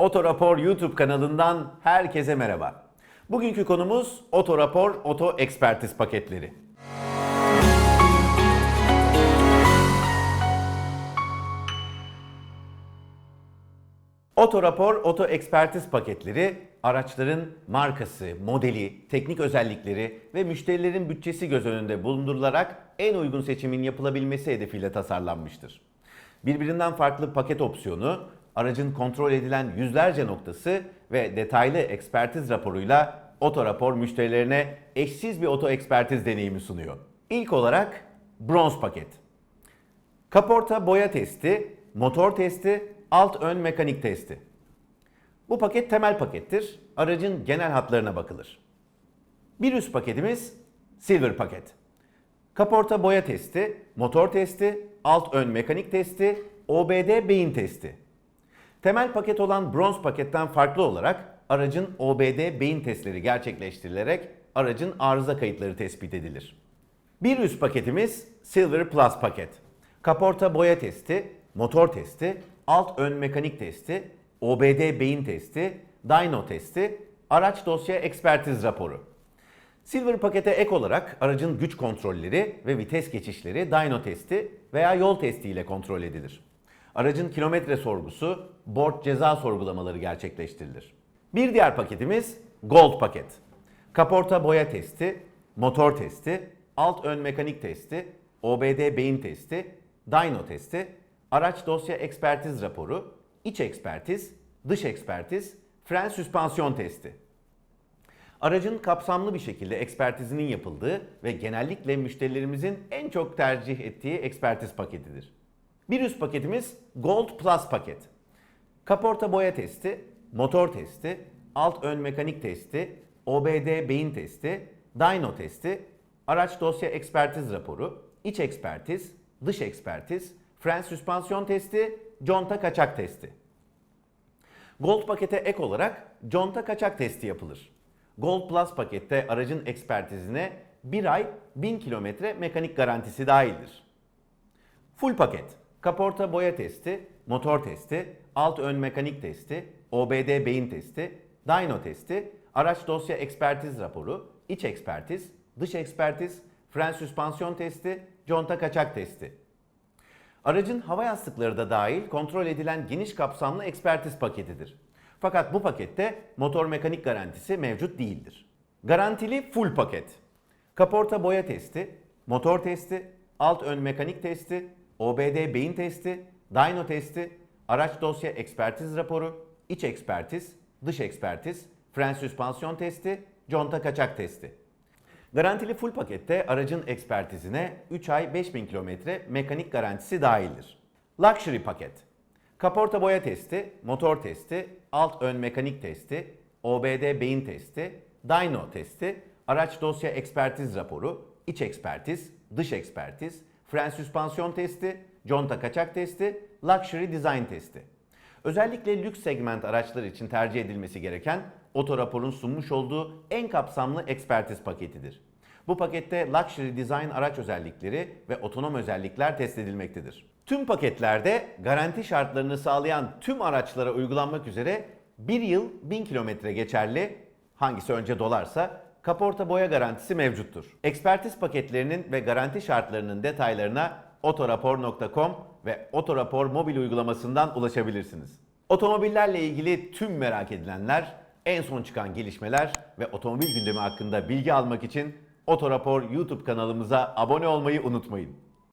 Otorapor YouTube kanalından herkese merhaba. Bugünkü konumuz Otorapor Oto Ekspertiz paketleri. Otorapor Oto Ekspertiz paketleri araçların markası, modeli, teknik özellikleri ve müşterilerin bütçesi göz önünde bulundurularak en uygun seçimin yapılabilmesi hedefiyle tasarlanmıştır. Birbirinden farklı paket opsiyonu, aracın kontrol edilen yüzlerce noktası ve detaylı ekspertiz raporuyla otorapor müşterilerine eşsiz bir oto ekspertiz deneyimi sunuyor. İlk olarak bronz paket. Kaporta boya testi, motor testi, alt ön mekanik testi. Bu paket temel pakettir. Aracın genel hatlarına bakılır. Bir üst paketimiz Silver paket. Kaporta boya testi, motor testi, alt ön mekanik testi, OBD beyin testi. Temel paket olan bronz paketten farklı olarak aracın OBD beyin testleri gerçekleştirilerek aracın arıza kayıtları tespit edilir. Bir üst paketimiz Silver Plus paket. Kaporta boya testi, motor testi, alt ön mekanik testi, OBD beyin testi, dyno testi, araç dosya ekspertiz raporu. Silver pakete ek olarak aracın güç kontrolleri ve vites geçişleri dyno testi veya yol testi ile kontrol edilir. Aracın kilometre sorgusu, borç ceza sorgulamaları gerçekleştirilir. Bir diğer paketimiz Gold paket. Kaporta boya testi, motor testi, alt ön mekanik testi, OBD beyin testi, dyno testi, araç dosya ekspertiz raporu, iç ekspertiz, dış ekspertiz, fren süspansiyon testi. Aracın kapsamlı bir şekilde ekspertizinin yapıldığı ve genellikle müşterilerimizin en çok tercih ettiği ekspertiz paketidir. Bir üst paketimiz Gold Plus paket. Kaporta boya testi, motor testi, alt ön mekanik testi, OBD beyin testi, dyno testi, araç dosya ekspertiz raporu, iç ekspertiz, dış ekspertiz, fren süspansiyon testi, conta kaçak testi. Gold pakete ek olarak conta kaçak testi yapılır. Gold Plus pakette aracın ekspertizine 1 ay 1000 kilometre mekanik garantisi dahildir. Full paket. Kaporta boya testi, motor testi, alt ön mekanik testi, OBD beyin testi, dyno testi, araç dosya ekspertiz raporu, iç ekspertiz, dış ekspertiz, fren süspansiyon testi, conta kaçak testi. Aracın hava yastıkları da dahil kontrol edilen geniş kapsamlı ekspertiz paketidir. Fakat bu pakette motor mekanik garantisi mevcut değildir. Garantili full paket. Kaporta boya testi, motor testi, alt ön mekanik testi, OBD beyin testi, dyno testi, araç dosya ekspertiz raporu, iç ekspertiz, dış ekspertiz, fren süspansiyon testi, conta kaçak testi. Garantili full pakette aracın ekspertizine 3 ay 5000 kilometre mekanik garantisi dahildir. Luxury paket. Kaporta boya testi, motor testi, alt ön mekanik testi, OBD beyin testi, dyno testi, araç dosya ekspertiz raporu, iç ekspertiz, dış ekspertiz, fren süspansiyon testi, conta kaçak testi, luxury design testi. Özellikle lüks segment araçlar için tercih edilmesi gereken Otorapor'un sunmuş olduğu en kapsamlı ekspertiz paketidir. Bu pakette Luxury Design araç özellikleri ve otonom özellikler test edilmektedir. Tüm paketlerde garanti şartlarını sağlayan tüm araçlara uygulanmak üzere 1 yıl 1000 kilometre geçerli, hangisi önce dolarsa kaporta boya garantisi mevcuttur. Ekspertiz paketlerinin ve garanti şartlarının detaylarına otorapor.com ve Otorapor mobil uygulamasından ulaşabilirsiniz. Otomobillerle ilgili tüm merak edilenler, en son çıkan gelişmeler ve otomobil gündemi hakkında bilgi almak için Otorapor YouTube kanalımıza abone olmayı unutmayın.